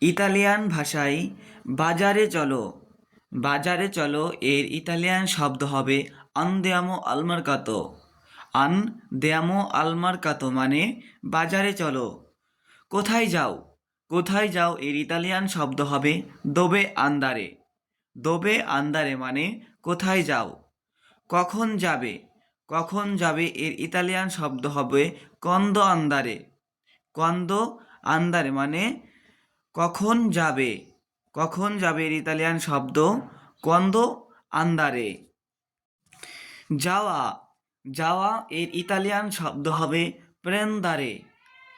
Italian ভাষায়, বাজারে চলো। বাজারে চলো এর ইতালিয়ান শব্দ হবে আন্দেয়ামো আলমার্কাতো। আন দেয়ামো আলমার্কাতো মানে বাজারে চলো। কোথায় যাও? কোথায় যাও এর ইতালিয়ান শব্দ হবে, দোবে আন্দারে। দোবে আন্দারে মানে কোথায় যাও? কখন যাবে? কখন যাবে এর ইতালিয়ান শব্দ হবে, কন্দ আন্দারে। কন্দ আন্দারে মানে কখন যাবে? কখন যাবে এর ইতালিয়ান শব্দ? কন্দ আন্দারে। যাওয়া। যাওয়া এর ইতালিয়ান শব্দ হবে প্রেন্দারে।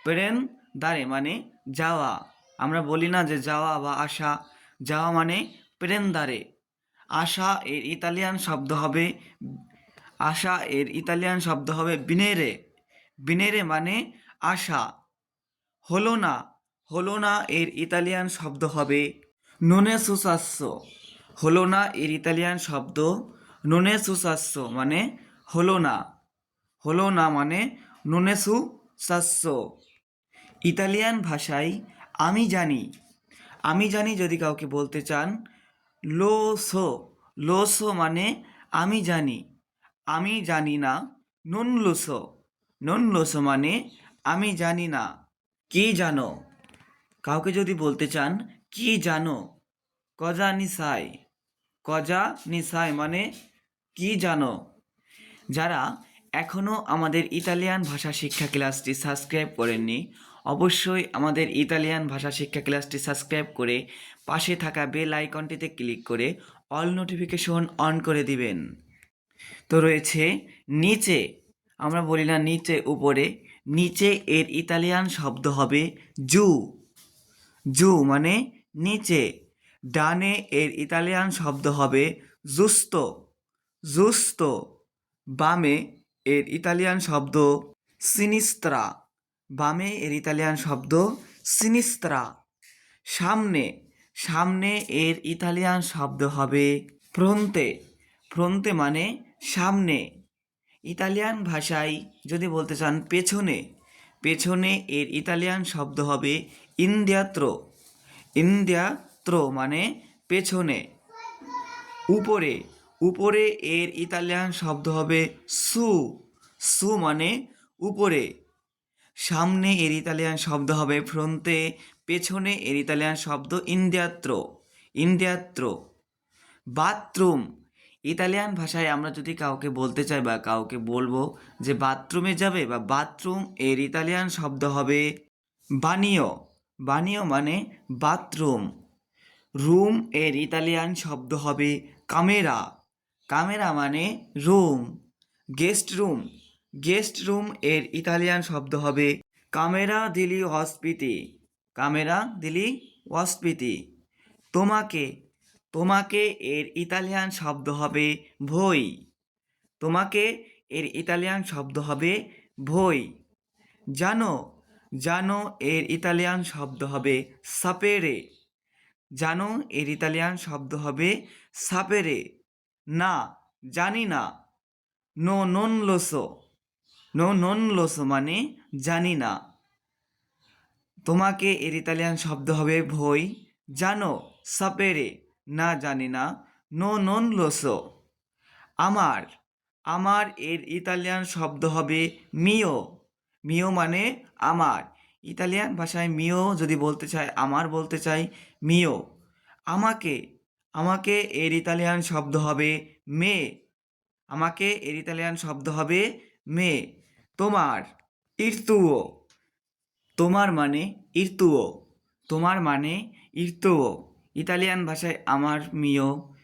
প্রেন দারে মানে যাওয়া। আমরা বলি না যে যাওয়া বা আসা। যাওয়া মানে প্রেন্দারে। আসা এর ইতালিয়ান শব্দ হবে আশা এর ইতালিয়ান শব্দ হবে বিনেরে। বিনেরে মানে আশা হলো না। হলো না এর ইতালিয়ান শব্দ হবে নুনে সুসাস্য হলো না এর ইতালিয়ান শব্দ নুনে সুসাস্য মানে হলো না। হলো না মানে নুনে সুসাস্য ইতালিয়ান ভাষায় আমি জানি আমি জানি যদি কাউকে বলতে চান লো সো লো সো মানে আমি জানি আমি জানি না নুন লোসো নুন লোসো মানে আমি জানি না কি জানো কাউকে যদি বলতে চান, কি জানো? কজা নিসাই কজা নিসাই মানে কি জানো? যারা এখনও আমাদের ইতালিয়ান ভাষা শিক্ষা ক্লাসটি সাবস্ক্রাইব করেননি, অবশ্যই আমাদের ইতালিয়ান ভাষা শিক্ষা ক্লাসটি সাবস্ক্রাইব করে পাশে থাকা বেল আইকনটিতে ক্লিক করে অল নোটিফিকেশন অন করে দিবেন। তো রয়েছে নিচে, আমরা বলি না নিচে উপরে, নিচে এর ইতালিয়ান শব্দ হবে জু। জু মানে নিচে, ডানে এর ইতালিয়ান শব্দ হবে জুস্তো। জুস্তো, বামে এর ইতালিয়ান শব্দ সিনিস্ত্রা। বামে এর ইতালিয়ান শব্দ সিনিস্ত্রা। সামনে সামনে এর ইতালিয়ান শব্দ হবে ফ্রন্তে। ফ্রন্তে মানে সামনে। ইতালিয়ান ভাষায় যদি বলতে চান পেছনে পেছনে এর ইতালিয়ান শব্দ হবে ইন্দিয়াত্র ইন্দিয়াত্র মানে পেছনে। উপরে। উপরে এর ইতালিয়ান শব্দ হবে সু। সু মানে উপরে। সামনে এর ইতালিয়ান শব্দ হবে ফ্রন্তে পেছনে এর ইতালিয়ান শব্দ ইন্দিয়াত্র ইন্দিয়াত্র বাথরুম। ইতালিয়ান ভাষায় আমরা যদি কাউকে বলতে চাই বা কাউকে বলব যে বাথরুমে যাবে বা বাথরুম এর ইতালিয়ান শব্দ হবে বানিও বানিও মানে বাথরুম। রুম এর ইতালিয়ান শব্দ হবে কামেরা। কামেরা মানে room. Guest room. Guest room এর ইতালিয়ান শব্দ হবে কামেরা দিলি হসপিটি কামেরা দিলি হসপিটি তোমাকে। তোমাকে এর ইতালিয়ান শব্দ হবে ভই। তোমাকে এর ইতালিয়ান শব্দ হবে ভই। জানো জানো এর ইতালিয়ান শব্দ হবে সাপেরে। জানো এর ইতালিয়ান শব্দ হবে সাপেরে। না, জানি না। নো নন লোসো নো নন লোসো মানে জানি না। তোমাকে এর ইতালিয়ান শব্দ হবে ভই। জানো সাপেরে। না, জানি না। নো নন লোসো আমার আমার এর ইতালিয়ান শব্দ হবে মিও। মিও মানে আমার। ইতালিয়ান ভাষায় মিও যদি বলতে চাই আমার বলতে চাই মিও। আমাকে আমাকে এর ইতালিয়ান শব্দ হবে মে। আমাকে এর ইতালিয়ান শব্দ হবে মে। তোমার, ইর্তুও। তোমার মানে ইর্তুও। তোমার মানে ইর্তুও। ইতালিয়ান ভাষায় আমার মিও।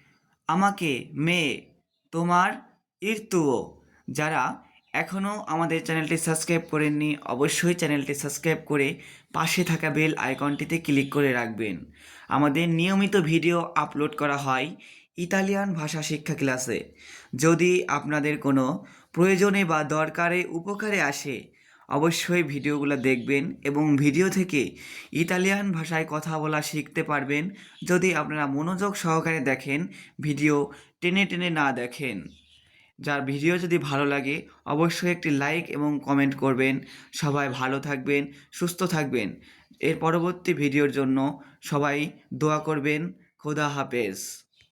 আমাকে মে। তোমার, ইর্তুও। যারা এখনও আমাদের চ্যানেলটি সাবস্ক্রাইব করেননি, অবশ্যই চ্যানেলটি সাবস্ক্রাইব করে পাশে থাকা বেল আইকনটিতে ক্লিক করে রাখবেন। আমাদের নিয়মিত ভিডিও আপলোড করা হয় ইতালিয়ান ভাষা শিক্ষা ক্লাসে। যদি আপনাদের কোনো প্রয়োজনে বা দরকারে উপকারে আসে, অবশ্যই ভিডিওগুলো দেখবেন এবং ভিডিও থেকে ইতালিয়ান ভাষায় কথা বলা শিখতে পারবেন। যদি আপনারা মনোযোগ সহকারে দেখেন, ভিডিও টেনে টেনে না দেখেন। যার ভিডিও যদি ভালো লাগে, অবশ্যই একটি লাইক এবং কমেন্ট করবেন। সবাই ভালো থাকবেন, সুস্থ থাকবেন। এর পরবর্তী ভিডিওর জন্য সবাই দোয়া করবেন। খোদা হাফেজ।